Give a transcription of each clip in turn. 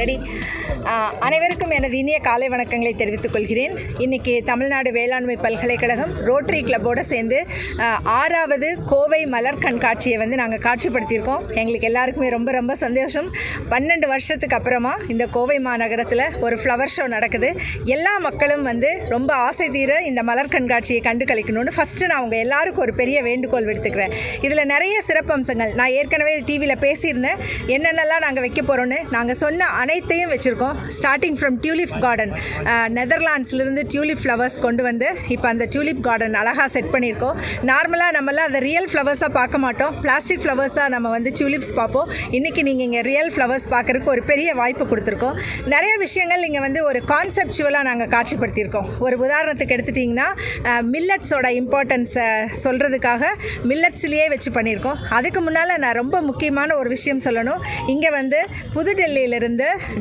Ready அனைவருக்கும் எனது இனிய காலை வணக்கங்களை தெரிவித்துக் கொள்கிறேன். இன்றைக்கி தமிழ்நாடு வேளாண்மை பல்கலைக்கழகம் ரோட்டரி கிளப்போடு சேர்ந்து ஆறாவது கோவை மலர் கண்காட்சியை வந்து நாங்கள் காட்சிப்படுத்தியிருக்கோம். எங்களுக்கு எல்லாருக்குமே ரொம்ப ரொம்ப சந்தோஷம். பன்னெண்டு வருஷத்துக்கு அப்புறமா இந்த கோவை மாநகரத்தில் ஒரு ஃப்ளவர் ஷோ நடக்குது. எல்லா மக்களும் வந்து ரொம்ப ஆசை தீர இந்த மலர் கண்காட்சியை கண்டு கழிக்கணும்னு ஃபஸ்ட்டு நான் உங்கள் எல்லாருக்கும் ஒரு பெரிய வேண்டுகோள் விடுத்துக்கிறேன். இதில் நிறைய சிறப்பம்சங்கள். நான் ஏற்கனவே டிவியில் பேசியிருந்தேன். என்னென்னலாம் நாங்கள் வைக்க போகிறோன்னு நாங்கள் சொன்ன அனைத்தையும் வச்சுருக்கோம். ஸ்டார்டிங் ஃப்ரம் டியூலிப் கார்டன் நெதர்லாண்ட்ஸ்லேருந்து டியூலிப் ஃப்ளவர்ஸ் கொண்டு வந்து இப்போ அந்த டியூலிப் கார்டன் அழகாக செட் பண்ணியிருக்கோம். நார்மலாக நம்மளாம் அதை ரியல் ஃப்ளவர்ஸாக பார்க்க மாட்டோம். பிளாஸ்டிக் ஃப்ளவர்ஸாக நம்ம வந்து டியூலிப்ஸ் பார்ப்போம். இன்றைக்கி நீங்கள் இங்கே ரியல் ஃப்ளவர்ஸ் பார்க்குறதுக்கு ஒரு பெரிய வாய்ப்பு கொடுத்துருக்கோம். நிறைய விஷயங்கள் இங்கே வந்து ஒரு கான்செப்டுவலாக நாங்கள் காட்சிப்படுத்தியிருக்கோம். ஒரு உதாரணத்துக்கு எடுத்துட்டிங்கன்னா மில்லட்ஸோட இம்பார்ட்டன்ஸை சொல்கிறதுக்காக மில்லட்ஸ்லேயே வச்சு பண்ணியிருக்கோம். அதுக்கு முன்னால் நான் ரொம்ப முக்கியமான ஒரு விஷயம் சொல்லணும். இங்கே வந்து புதுடெல்லியிலிருந்து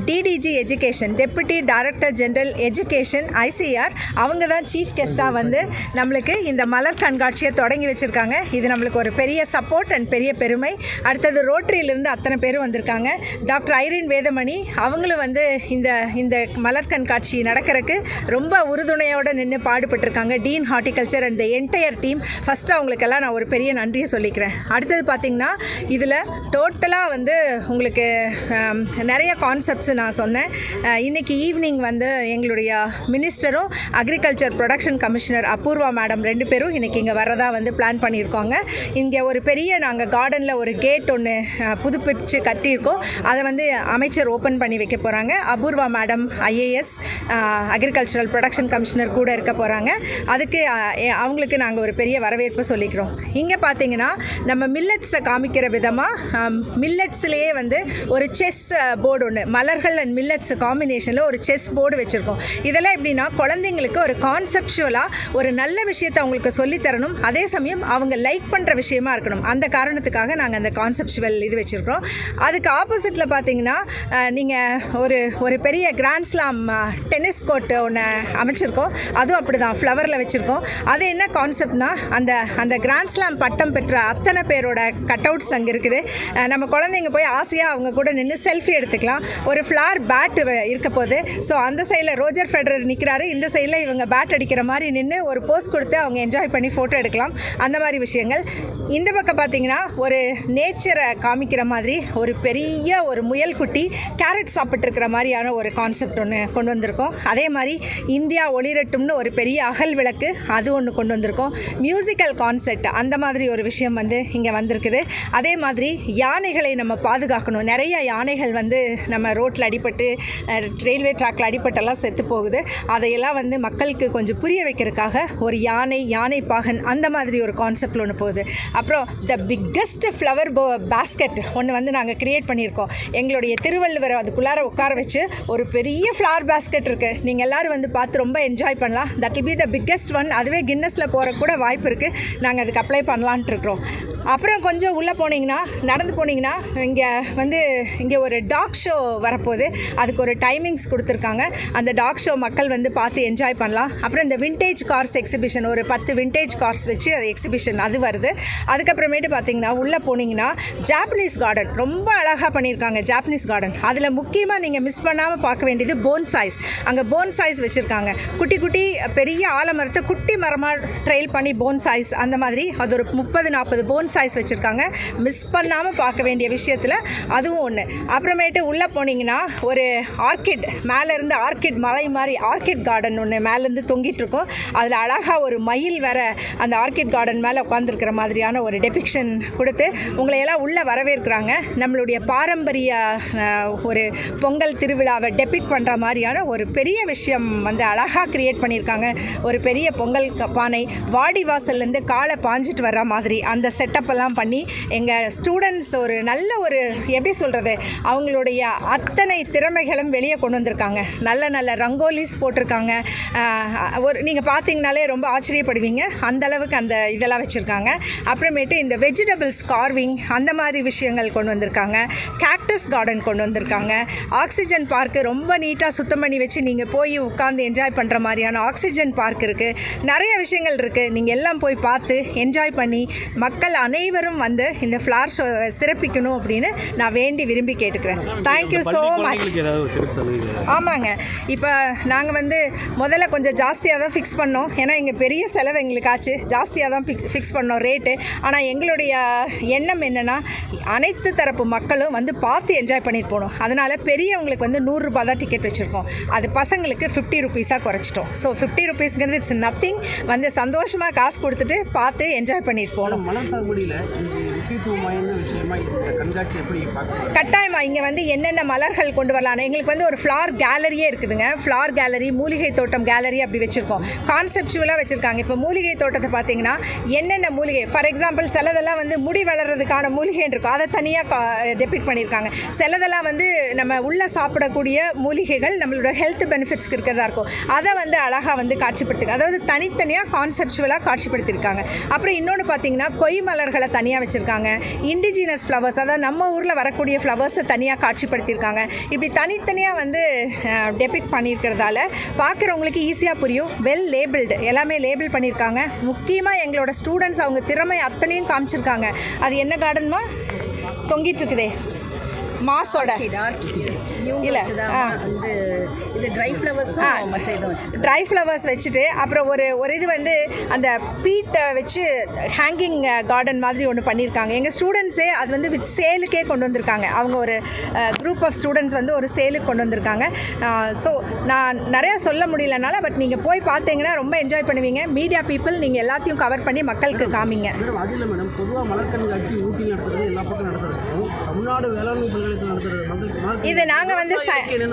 DDG education deputy director general education ICR அவங்க தான் சீஃப் கெஸ்ட்டாக வந்து நம்மளுக்கு இந்த மலர் கண்காட்சியை தொடங்கி வச்சுருக்காங்க. இது நம்மளுக்கு ஒரு பெரிய சப்போர்ட் அண்ட் பெரிய பெருமை. அடுத்தது ரோட்டரியிலிருந்து அத்தனை பேரும் வந்திருக்காங்க. டாக்டர் ஐரின் வேதமணி அவங்களும் வந்து இந்த இந்த மலர் கண்காட்சி நடக்கிறதுக்கு ரொம்ப உறுதுணையோடு நின்று பாடுபட்டிருக்காங்க. Dean horticulture and the entire team first அவங்களுக்கெல்லாம் நான் ஒரு பெரிய நன்றியை சொல்லிக்கிறேன். அடுத்தது பார்த்திங்கன்னா இதில் டோட்டலாக வந்து உங்களுக்கு நிறைய கான்செப்ட்ஸ் நான் சொன்னேன். இன்றைக்கி இன்னைக்கு ஈவினிங் வந்து எங்களுடைய மினிஸ்டரும் agriculture production commissioner Apoorva madam ரெண்டு பேரும் இன்னைக்கு இங்கே வரதா வந்து பிளான் பண்ணியிருக்கோங்க. இங்கே ஒரு பெரிய நாங்கள் கார்டனில் ஒரு கேட் ஒன்று புதுப்பிச்சு கட்டியிருக்கோம். அதை வந்து அமைச்சர் ஓப்பன் பண்ணி வைக்க போகிறாங்க Apoorva madam IAS agricultural production commissioner கூட இருக்க போகிறாங்க அதுக்கு எ- அவங்களுக்கு நாங்கள் ஒரு பெரிய வரவேற்பு சொல்லிக்கிறோம். இங்கே பார்த்தீங்கன்னா நம்ம மில்லட்ஸை காமிக்கிற விதமாக மில்லட்ஸ்லேயே வந்து ஒரு செஸ் போர்டு ஒன்று மலர்கள் அண்ட் மில்லட்ஸ் காம்பினேஷனில் ஒரு செஸ் போர்டு வச்சுருக்கோம். இதெல்லாம் எப்படின்னா குழந்தைங்களுக்கு ஒரு கான்செப்டுவலாக ஒரு நல்ல விஷயத்தை அவங்களுக்கு சொல்லித் தரணும். அதே சமயம் அவங்க லைக் பண்ணுற விஷயமா இருக்கணும். அந்த காரணத்துக்காக நாங்கள் அந்த கான்செப்டுவல் இது வச்சுருக்கோம் அதுக்கு ஆப்போசிட்டில் பார்த்தீங்கன்னா நீங்கள் ஒரு ஒரு பெரிய கிராண்ட்ஸ்லாம் டென்னிஸ் கோர்ட் ஒன்று அமைச்சிருக்கோம். அதுவும் அப்படி தான் ஃப்ளவரில் வச்சுருக்கோம். அது என்ன கான்செப்ட்னா அந்த அந்த கிராண்ட்ஸ்லாம் பட்டம் பெற்ற அத்தனை பேரோட கட் அவுட்ஸ் அங்கே இருக்குது. நம்ம குழந்தைங்க போய் ஆசையாக அவங்க கூட நின்று செல்ஃபி எடுத்துக்கலாம். ஒரு ஃப்ளார் பேட் இருக்க போது ஸோ அந்த சைடில் ரோஜர் ஃபெடரர் நிற்கிறாரு இந்த சைடில் இவங்க பேட் அடிக்கிற மாதிரி நின்று ஒரு போஸ் கொடுத்து அவங்க என்ஜாய் பண்ணி ஃபோட்டோ எடுக்கலாம். அந்த மாதிரி விஷயங்கள். இந்த பக்கம் பார்த்தீங்கன்னா ஒரு நேச்சரை காமிக்கிற மாதிரி ஒரு பெரிய ஒரு முயல் குட்டி கேரட் சாப்பிட்ருக்கிற மாதிரியான ஒரு கான்செப்ட் ஒன்று கொண்டு வந்திருக்கோம். அதே மாதிரி இந்தியா ஒளிரட்டும்னு ஒரு பெரிய அகல் விளக்கு அது ஒன்று கொண்டு வந்திருக்கோம். மியூசிக்கல் கான்செப்ட் அந்த மாதிரி ஒரு விஷயம் வந்து இங்கே வந்திருக்குது. அதே மாதிரி யானைகளை நம்ம பாதுகாக்கணும். நிறைய யானைகள் வந்து நம்ம ரோட்டில் அடிபட்டு ரயில்வே ட்ராக்ல அடிபட்டெல்லாம் செத்து போகுது. அதையெல்லாம் வந்து மக்களுக்கு கொஞ்சம் புரிய வைக்கிறதுக்காக ஒரு யானை யானை பாகன் அந்த மாதிரி ஒரு கான்செப்டில் ஒன்று போகுது. அப்புறம் த பிக்கஸ்ட் ஃப்ளவர் போ பேஸ்கெட் ஒன்று வந்து நாங்கள் க்ரியேட் பண்ணியிருக்கோம். எங்களுடைய திருவள்ளுவரை அதுக்குள்ளார உட்கார வச்சு ஒரு பெரிய ஃப்ளவர் பேஸ்கெட் இருக்குது நீங்கள் எல்லோரும் வந்து பார்த்து ரொம்ப என்ஜாய் பண்ணலாம். That will be the biggest one அதுவே கின்னஸில் போகிற கூட வாய்ப்பு இருக்குது நாங்கள் அதுக்கு அப்ளை பண்ணலான்ட்டு இருக்கிறோம். அப்புறம் கொஞ்சம் உள்ளே போனீங்கன்னா நடந்து போனீங்கன்னா இங்கே வந்து இங்கே ஒரு டாக் ஷோ வரப்போகுது. அதுக்கு ஒரு டைமிங்ஸ் கொடுத்துருக்காங்க. அந்த டாக் ஷோ மக்கள் வந்து பார்த்து என்ஜாய் பண்ணலாம். அப்புறம் இந்த விண்டேஜ் கார்ஸ் எக்ஸிபிஷன் ஒரு பத்து விண்டேஜ் கார்ஸ் வச்சு அது எக்ஸிபிஷன் அது வருது. அதுக்கப்புறமேட்டு பார்த்தீங்கன்னா உள்ளே போனீங்கன்னா ஜாப்பனீஸ் கார்டன் ரொம்ப அழகாக பண்ணியிருக்காங்க ஜாப்பனீஸ் கார்டன் அதில் முக்கியமாக நீங்கள் மிஸ் பண்ணாமல் பார்க்க வேண்டியது போன் சைஸ் அங்கே போன் சைஸ் வச்சுருக்காங்க. குட்டி குட்டி பெரிய ஆலமரத்தை குட்டி மரமாக ட்ரைல் பண்ணி போன் சைஸ் அந்த மாதிரி அது ஒரு முப்பது நாற்பது போன் சைஸ் வச்சுருக்காங்க. மிஸ் பண்ணாமல் பார்க்க வேண்டிய விஷயத்தில் அதுவும் ஒன்று அப்புறமேட்டு உள்ளே போனீங்கன்னா ஒரு ஆர்கிட் மேலேருந்து ஆர்கிட் மலை மாதிரி ஆர்கிட் கார்டன் ஒன்று மேலேருந்து தொங்கிட்டுருக்கும் அதில் அழகாக ஒரு மயில் வர அந்த ஆர்கிட் கார்டன் மேலே உட்காந்துருக்கிற மாதிரியான ஒரு டெபிக்ஷன் கொடுத்து உங்களை எல்லாம் உள்ளே வரவேற்கிறாங்க. நம்மளுடைய பாரம்பரிய ஒரு பொங்கல் திருவிழாவை டெபிட் பண்ணுற மாதிரியான ஒரு பெரிய விஷயம் வந்து அழகாக க்ரியேட் பண்ணியிருக்காங்க. ஒரு பெரிய பொங்கல் க- பானை வாடி வாசல்லேருந்து காலை பாஞ்சிட்டு வர்ற மாதிரி அந்த செட்டப் எல்லாம் பண்ணி எங்கள் ஸ்டூடெண்ட்ஸ் ஒரு நல்ல ஒரு எப்படி சொல்கிறது அவங்களுடைய அத்தனை திறமைகளும் வெளியே கொண்டு வந்திருக்காங்க. நல்ல நல்ல ரங்கோலிஸ் போட்டிருக்காங்க. ஒரு நீங்கள் பார்த்தீங்கனாலே ரொம்ப ஆச்சரியப்படுவீங்க. அந்த அளவுக்கு அந்த இதெல்லாம் வச்சுருக்காங்க. அப்புறமேட்டு இந்த வெஜிடபிள்ஸ் கார்விங் அந்த மாதிரி விஷயங்கள் கொண்டு வந்திருக்காங்க. கேக்டஸ் கார்டன் கொண்டு வந்திருக்காங்க. ஆக்சிஜன் பார்க்கு ரொம்ப நீட்டாக சுத்தம் பண்ணி வச்சு நீங்கள் போய் உட்காந்து என்ஜாய் பண்ணுற மாதிரியான ஆக்சிஜன் பார்க் இருக்குது நிறைய விஷயங்கள் இருக்குது நீங்கள் எல்லாம் போய் பார்த்து என்ஜாய் பண்ணி மக்கள் அனைவரும் வந்து இந்த ஃப்ளார் ஷோ சிறப்பிக்கணும் அப்படின்னு நான் வேண்டி விரும்பி கேட்டுக்கிறேன். தேங்க் தேங்க்யூ ஸோ மச் ஆமாங்க. இப்போ நாங்கள் வந்து முதல்ல கொஞ்சம் ஜாஸ்தியாக தான் ஃபிக்ஸ் பண்ணோம். ஏன்னா இங்கே பெரிய செலவு எங்களுக்கு ஆச்சு ஜாஸ்தியாக தான் ஃபிக்ஸ் பண்ணோம் ரேட்டு ஆனால் எங்களுடைய எண்ணம் என்னென்னா அனைத்து தரப்பு மக்களும் வந்து பார்த்து என்ஜாய் பண்ணிட்டு போகணும். அதனால் பெரியவங்களுக்கு வந்து நூறுரூபா தான் டிக்கெட் வச்சுருக்கோம். அது பசங்களுக்கு ஃபிஃப்டி ருபீஸாக குறைச்சிட்டோம். ஸோ ஃபிஃப்டி ருபீஸ்ங்கிறது இட்ஸ் நத்திங் வந்து சந்தோஷமாக காசு கொடுத்துட்டு பார்த்து என்ஜாய் பண்ணிட்டு போகணும். மலர் சாகுபடியில் இன்னைக்கு முக்கியத்துவம் வாய்ந்த விஷயமா இந்த கண்காட்சி எப்படி பார்க்குறீங்க? கட்டாயமா இங்கே வந்து என்னென்ன மலர்கள் கொண்டு வரலாம் எங்களுக்கு வந்து ஒரு ஃப்ளார் கேலரியே இருக்குதுங்க. ஃப்ளார் கேலரி மூலிகை தோட்டம் கேலரி அப்படி வச்சுருக்கோம். கான்செப்டுவலாக வச்சுருக்காங்க. இப்போ மூலிகை தோட்டத்தை பார்த்தீங்கன்னா என்னென்ன மூலிகை? ஃபார் எக்ஸாம்பிள் சிலதெல்லாம் வந்து முடி வளர்கிறதுக்கான மூலிகைன்னு இருக்கும். அதை தனியாக டெபிட் பண்ணியிருக்காங்க. சிலதெல்லாம் வந்து நம்ம உள்ளே சாப்பிடக்கூடிய மூலிகைகள் நம்மளோட ஹெல்த் பெனிஃபிட்ஸ்க்கு இருக்கிறதா இருக்கும். அதை வந்து அழகாக வந்து காட்சிப்படுத்து அதாவது தனித்தனியாக கான்செப்டுவலாக காட்சிப்படுத்தியிருக்காங்க அப்புறம் இன்னொன்று பார்த்தீங்கன்னா கொய் மலர்களை தனியாக வச்சுருக்காங்க. இண்டிஜினஸ் ஃப்ளவர்ஸ் அதாவது நம்ம ஊரில் வரக்கூடிய ஃப்ளவர்ஸை தனியாக காட்சிப்படுத்தியிருக்காங்க இப்படி தனித்தனியாக வந்து டெபிக் பண்ணியிருக்கிறதால பார்க்குறவங்களுக்கு ஈஸியாக புரியும். வெல் லேபிள்டு எல்லாமே லேபிள் பண்ணியிருக்காங்க. முக்கியமாக எங்களோட ஸ்டூடெண்ட்ஸ் அவங்க திறமை அத்தனையும் காமிச்சிருக்காங்க. அது என்ன கார்டன்மா தொங்கிட்டு இருக்குதே. மாஸோட இவங்க இல்ல, இது ட்ரை வச்சுருக்கோம் ட்ரை ஃப்ளவர்ஸ் வச்சுட்டு. அப்புறம் ஒரு ஒரு இது வந்து அந்த பீட்டை வச்சு ஹேங்கிங் கார்டன் மாதிரி ஒன்று பண்ணியிருக்காங்க எங்கள் ஸ்டூடெண்ட்ஸே அது வந்து வித் சேலுக்கே கொண்டு வந்திருக்காங்க. அவங்க ஒரு குரூப் ஆஃப் ஸ்டூடெண்ட்ஸ் வந்து ஒரு சேலுக்கு கொண்டு வந்திருக்காங்க. ஸோ நான் நிறையா சொல்ல முடியலனால பட் நீங்கள் போய் பார்த்தீங்கன்னா ரொம்ப என்ஜாய் பண்ணுவீங்க. மீடியா பீப்புள் நீங்கள் எல்லாத்தையும் கவர் பண்ணி மக்களுக்கு காமிங்க. மேடம் அது இல்லை மேடம். பொதுவாக மலர் கண்காட்சி ஊட்டியில் நடத்துறது எல்லா பக்கம் நடத்துறது. தமிழ்நாடு வேளாண்மை மலர் இது நாங்கள் வந்து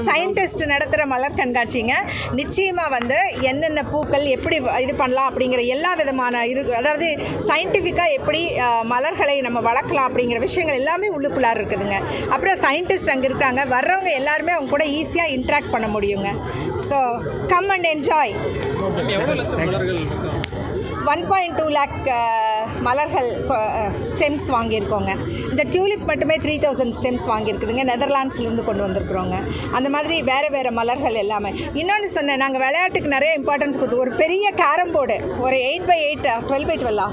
சயின்டிஸ்ட் நடத்துகிற மலர் கண்காட்சிங்க. நிச்சயமாக வந்து என்னென்ன பூக்கள் எப்படி இது பண்ணலாம் அப்படிங்கிற எல்லா விதமான இரு அதாவது சயின்டிஃபிக்காக எப்படி மலர்களை நம்ம வளர்க்கலாம் அப்படிங்கிற விஷயங்கள் எல்லாமே உள்ளுக்குள்ளார இருக்குதுங்க. அப்புறம் சயின்டிஸ்ட் அங்கே இருக்காங்க. வர்றவங்க எல்லாருமே அவங்க கூட ஈஸியாக இன்ட்ராக்ட் பண்ண முடியுங்க. So come and enjoy one point two lakh மலர்கள் ஸ்டெம்ஸ் வாங்கியிருக்கோங்க. இந்த டியூலிப் மட்டுமே த்ரீ தௌசண்ட் ஸ்டெம்ஸ் வாங்கியிருக்குதுங்க. நெதர்லாண்ட்ஸ்லேருந்து கொண்டு வந்திருக்கிறோங்க. அந்த மாதிரி வேறு வேறு மலர்கள் எல்லாமே. இன்னொன்று சொன்னேன் நாங்கள் விளையாட்டுக்கு நிறைய இம்பார்ட்டன்ஸ் கொடுத்து ஒரு பெரிய கேரம் போர்டு ஒரு eight by eight twelve by டுவெல்லா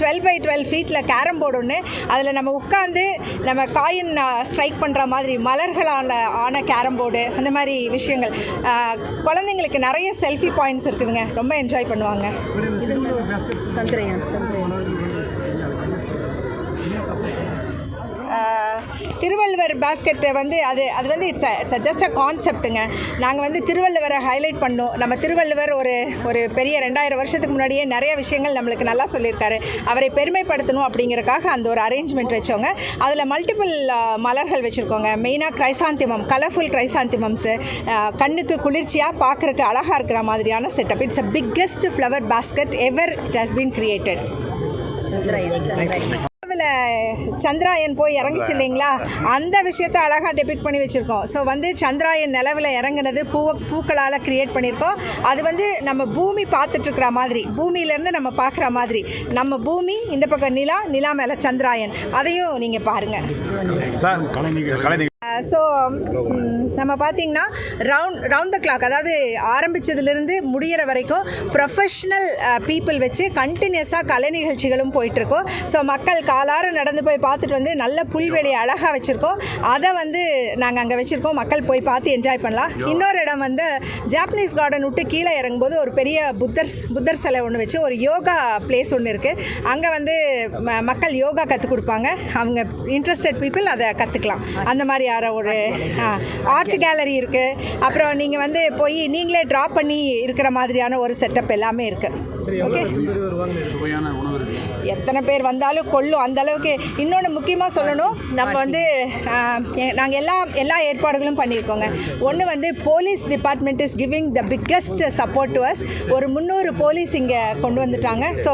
twelve by twelve ஃபீட்டில் கேரம் போர்டு ஒன்று அதில் நம்ம உட்காந்து நம்ம காயின் ஸ்ட்ரைக் பண்ணுற மாதிரி மலர்களால் ஆன கேரம் போர்டு அந்த மாதிரி விஷயங்கள். குழந்தைங்களுக்கு நிறைய செல்ஃபி பாயிண்ட்ஸ் இருக்குதுங்க. ரொம்ப என்ஜாய் பண்ணுவாங்க. சந்திரயான் சந்திரயான். திருவள்ளுவர் பாஸ்கெட்டை வந்து அது அது வந்து இட்ஸ் இட்ஸ் ஜஸ்ட் அ கான்செப்ட்டுங்க நாங்கள் வந்து திருவள்ளுவரை ஹைலைட் பண்ணோம். நம்ம திருவள்ளுவர் ஒரு ஒரு பெரிய ரெண்டாயிரம் வருஷத்துக்கு முன்னாடியே நிறைய விஷயங்கள் நம்மளுக்கு நல்லா சொல்லியிருக்காரு. அவரை பெருமைப்படுத்தணும் அப்படிங்கிறக்காக அந்த ஒரு அரேஞ்ச்மெண்ட் வச்சோங்க. அதில் மல்டிபிள் மலர்கள் வச்சுருக்கோங்க. மெயினாக கிரைசாந்திமம் கலர்ஃபுல் கிரைசாந்திமம்ஸு கண்ணுக்கு குளிர்ச்சியாக பார்க்குறக்கு அழகாக இருக்கிற மாதிரியான setup it's a biggest flower basket ever it has been created Chandrayaan நிலவில் சந்திராயன் போய் இறங்குச்சு இல்லைங்களா? அந்த விஷயத்தை அழகாக டெபிட் பண்ணி வச்சுருக்கோம். ஸோ வந்து சந்திராயன் நிலவில் இறங்குனது பூ பூக்களால் கிரியேட் பண்ணியிருக்கோம். அது வந்து நம்ம பூமி பார்த்துட்ருக்குற மாதிரி பூமியிலேருந்து நம்ம பார்க்குற மாதிரி. நம்ம பூமி இந்த பக்கம் நிலா நிலா மேலே சந்திராயன். அதையும் நீங்கள் பாருங்கள் ஸோ நம்ம பார்த்தீங்கன்னா ரவுண்ட் ரவுண்ட் த கிளாக் அதாவது ஆரம்பித்ததுலேருந்து முடியிற வரைக்கும் ப்ரொஃபஷ்னல் பீப்புள் வச்சு கண்டினியூஸாக கலை நிகழ்ச்சிகளும் போயிட்டுருக்கோம். ஸோ மக்கள் காலார நடந்து போய் பார்த்துட்டு வந்து நல்ல புல்வெளி அழகாக வச்சுருக்கோம். அதை வந்து நாங்கள் அங்கே வச்சுருக்கோம். மக்கள் போய் பார்த்து என்ஜாய் பண்ணலாம். இன்னொரு இடம் வந்து ஜாப்பனீஸ் கார்டன் விட்டு கீழே இறங்கும்போது ஒரு பெரிய புத்தர் புத்தர் சிலை ஒன்று வச்சு ஒரு யோகா பிளேஸ் ஒன்று இருக்குது அங்கே வந்து ம- மக்கள் யோகா கற்றுக் கொடுப்பாங்க. அவங்க இன்ட்ரெஸ்டட் பீப்புள் அதை கற்றுக்கலாம் அந்த மாதிரி யாரோ ஒரு ஆர்ட் கேலரி இருக்குது அப்புறம் நீங்கள் வந்து போய் நீங்களே ட்ரா பண்ணி இருக்கிற மாதிரியான ஒரு செட்டப் எல்லாமே இருக்குது சுவையான உணவு. இருக்கு எத்தனை பேர் வந்தாலும் கொள்ளும். அந்த அளவுக்கு இன்னொன்று முக்கியமாக சொல்லணும். நம்ம வந்து நாங்கள் எல்லா எல்லா ஏற்பாடுகளும் பண்ணியிருக்கோங்க. ஒன்று வந்து police department is giving the biggest support to us ஒரு முந்நூறு போலீஸ் இங்கே கொண்டு வந்துட்டாங்க. ஸோ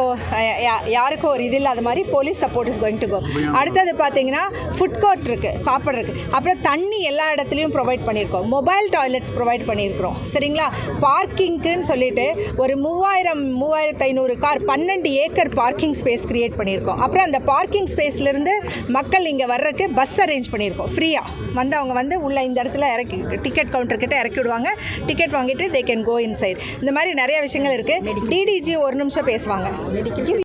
யாருக்கும் ஒரு இது இல்லாத மாதிரி police support is going to go அடுத்தது பார்த்தீங்கன்னா ஃபுட் கோர்ட் இருக்குது சாப்பிட்றதுக்கு. அப்புறம் தண்ணி எல்லா இடத்துலையும் ப்ரொவைட் பண்ணியிருக்கோம். மொபைல் டாய்லெட்ஸ் ப்ரொவைட் பண்ணியிருக்கிறோம். சரிங்களா? பார்க்கிங்க்குன்னு சொல்லிட்டு ஒரு மூவாயிரம் மூவாயிரம் மூவாயிரத்து ஐநூறு கார் பன்னெண்டு ஏக்கர் பார்க்கிங் ஸ்பேஸ் கிரியேட் பண்ணியிருக்கோம். அப்புறம் அந்த பார்க்கிங் ஸ்பேஸ்லேருந்து மக்கள் இங்கே வர்றதுக்கு பஸ் அரேஞ்ச் பண்ணியிருக்கோம். ஃப்ரீயாக வந்து அவங்க வந்து உள்ள இந்த இடத்துல இறக்கி டிக்கெட் கவுண்டர் கிட்ட இறக்கி விடுவாங்க. டிக்கெட் வாங்கிட்டு தே கேன் கோ இன்சைட் இந்த மாதிரி நிறைய விஷயங்கள் இருக்குது டிடிஜி ஒரு நிமிஷம் பேசுவாங்க.